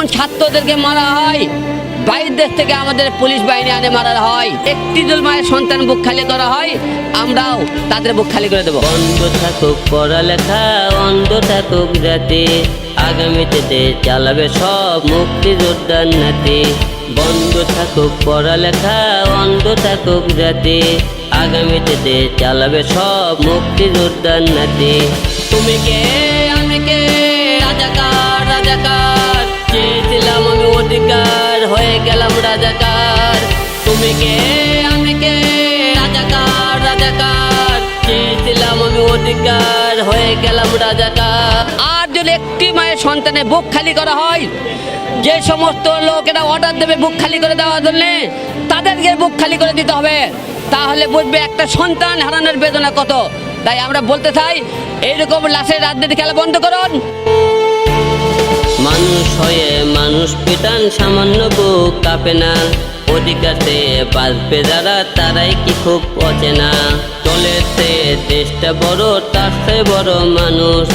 যখন ছাত্রদেরকে মারা হয়, বাইরের দেশ থেকে আমাদের পুলিশ বাহিনী আনে মারা হয়, একটি দল মায়ের সন্তান বুক খালি করা হয়, আমরাও তাদের বুক খালি করে দেবো। বন্ধ থাকুক পড়ালেখা অন্ধ থাকুক জাতি আগামীতে দেশ চালাবে সব মুক্তিযোদ্ধার নাতি। বন্ধ থাকুক পড়ালেখা অন্ধ থাকুক জাতি আগামীতে দেশ চালাবে সব মুক্তিযোদ্ধার নাতি। তুমি কে? তুমি কে রাজাকার রাজাকার। চেয়েছিলাম আমি অধিকার, হয়ে গেলাম রাজাকার। আর যদি একটি মায়ের সন্তানে বুক খালি করা হয়, যে সমস্ত লোকেরা অর্ডার দেবে বুক খালি করে দেওয়ার জন্য, তাদেরকে বুক খালি করে দিতে হবে। তাহলে বুঝবে একটা সন্তান হারানোর বেদনা কত। তাই আমরা বলতে চাই, এইরকম লাশের রাজনীতি খেলা বন্ধ করুন। মানুষ হয়ে মানুষ পিটান, সামান্য বুক কাঁপে না। অধিকারতে বাঁচবে যারা, তারাই কি খুব অচেনা। চলেতে দেশটা বড়, তার বড় মানুষ।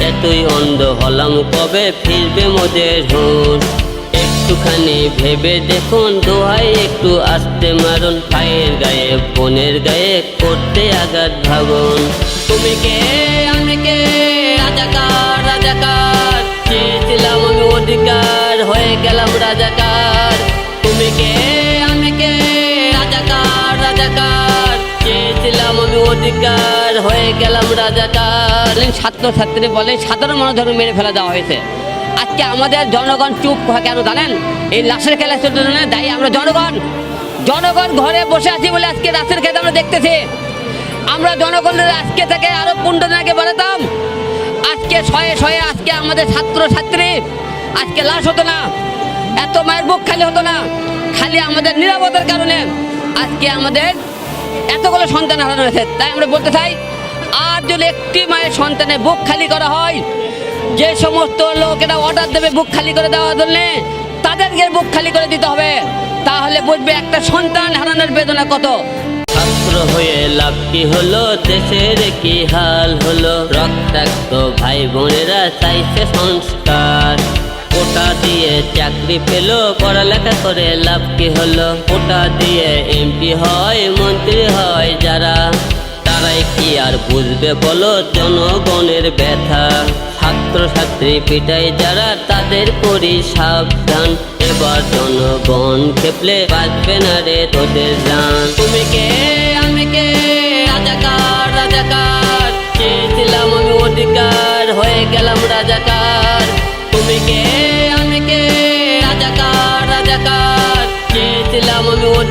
এতই অন্ধ হলাম কবে ফিরবে মোদের হুঁশ। একটুখানি ভেবে দেখুন, দোহাই একটু আসতে মারুন। ভাইয়ের গায়ে, বোনের গায়ে করতে আঘাত ভাবুন। তুমি কে? আমি কে? রাজাকার রাজাকার। চেয়েছিলাম আমি অধিকার, হয়ে গেলাম রাজাকার। চেয়েছিলাম আমি অধিকার হয়ে গেলাম রাজাকার। ছাত্র ছাত্রী বলে সাধারণ মানুষ ধরে মেরে ফেলা দেওয়া হয়েছে। আজকে আমাদের জনগণ চুপ কেন জানেন? এই লাশের খেলা জন্য দায়ী আমরা জনগণ। জনগণ ঘরে বসে আছি বলে আজকে লাশের খেলা আমরা দেখতেছি। আমরা জনগণের আজকে থেকে আরও আগে বাড়াতাম আজকে শয়ে শয়ে আজকে আমাদের ছাত্র ছাত্রী আজকে লাশ হতো না। এত মায়ের বুক খালি হতো না। খালি আমাদের নিরাপত্তার কারণে আজকে আমাদের এতগুলো সন্তান হারানো হয়েছে। তাই আমরা বলতে চাই, আর যদি একটি মায়ের সন্তানের বুক খালি করা হয়, যে সমস্ত লোকেরা অর্ডার দেবে বুক খালি করে দেওয়ার জন্য, তাদেরকে বুক খালি করে দিতে হবে। তাহলে বুঝবে একটা সন্তান হারানোর বেদনা কত। হয়ে লাভ কি হলো? দেশের কি হাল হলো? রক্তাক্ত ভাই বোনেরা চাইছে সংস্কার। ওটা দিয়ে চাকরি পেল, পড়ালেখা করে লাভ কি হলো? ওটা দিয়ে এমপি হয়, মন্ত্রী হয় যারা। তারাই কি আর বুঝবে বলো? জনগণের ব্যথা। ছাত্র ছাত্রী পিটাই যারা, তাদের করি সাবধান। এবার জনগণ খেপলে বাঁচবে না রে তোদের জান। তুমি কে? আমি কে? রাজাকার রাজাকার। চেয়েছিলাম আমি অধিকার, হয়ে গেলাম রাজাকার। তুমি কে?